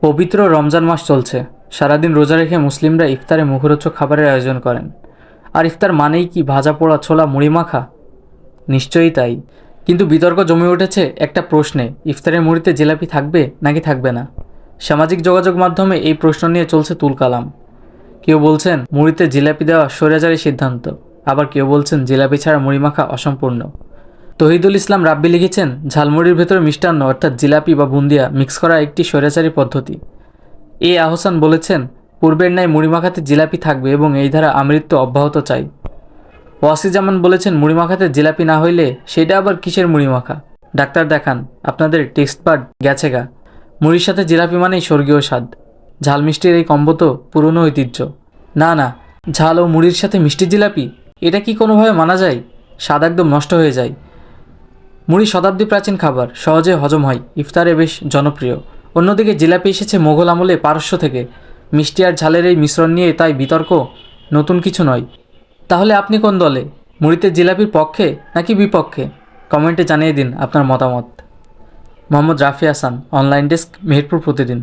পবিত্র রমজান মাস চলছে। সারাদিন রোজা রেখে মুসলিমরা ইফতারে মুখরোচক খাবারের আয়োজন করেন। আর ইফতার মানেই কি ভাজা পোড়া ছোলা মুড়ি মাখা? নিশ্চয়ই তাই। কিন্তু বিতর্ক জমে উঠেছে একটা প্রশ্নে ইফতারের মুড়িতে জিলাপি থাকবে নাকি থাকবে না? সামাজিক যোগাযোগ মাধ্যমে এই প্রশ্ন নিয়ে চলছে তুলকালাম কেউ বলছেন, মুড়িতে জিলাপি দেওয়া স্বৈরাচারী সিদ্ধান্ত। আবার কেউ বলছেন, জিলাপি ছাড়া মুড়ি মাখা অসম্পূর্ণ। তহিদুল ইসলাম রাব্বি লিখেছেন, ঝালমুড়ির ভেতরে মিষ্টান্ন অর্থাৎ জিলাপি বা বুন্দিয়া মিক্স করা একটি স্বৈরাচারী পদ্ধতি। এ আহসান বলেছেন, পূর্বের ন্যায় মুড়িমাখাতে জিলাপি থাকবে এবং এই ধারা আমৃত্য অব্যাহত চাই। ওয়াসিজামান বলেছেন, মুড়িমাখাতে জিলাপি না হইলে সেটা আবার কিসের মুড়িমাখা? ডাক্তার দেখান, আপনাদের টেক্সট পার্ট গেছে গা। মুড়ির সাথে জিলাপি মানেই স্বর্গীয় স্বাদ। ঝাল মিষ্টির এই কম্বো তো পুরনো ঐতিহ্য। না না, ঝাল ও মুড়ির সাথে মিষ্টি জিলাপি? এটা কি কোনোভাবে মানা যায়? স্বাদ একদম নষ্ট হয়ে যায়। মুড়ি শতাব্দী প্রাচীন খাবার, সহজে হজম হয়, ইফতারে বেশ জনপ্রিয়। অন্যদিকে জিলাপি এসেছে মোঘল আমলে পারস্য থেকে। মিষ্টি আর ঝালের এই মিশ্রণ নিয়ে তাই বিতর্ক নতুন কিছু নয়। তাহলে আপনি কোন দলে? মুড়িতে জিলাপির পক্ষে নাকি বিপক্ষে? কমেন্টে জানিয়ে দিন আপনার মতামত। Mohammad Rafi Hasan, online desk, Meherpur Pratidin.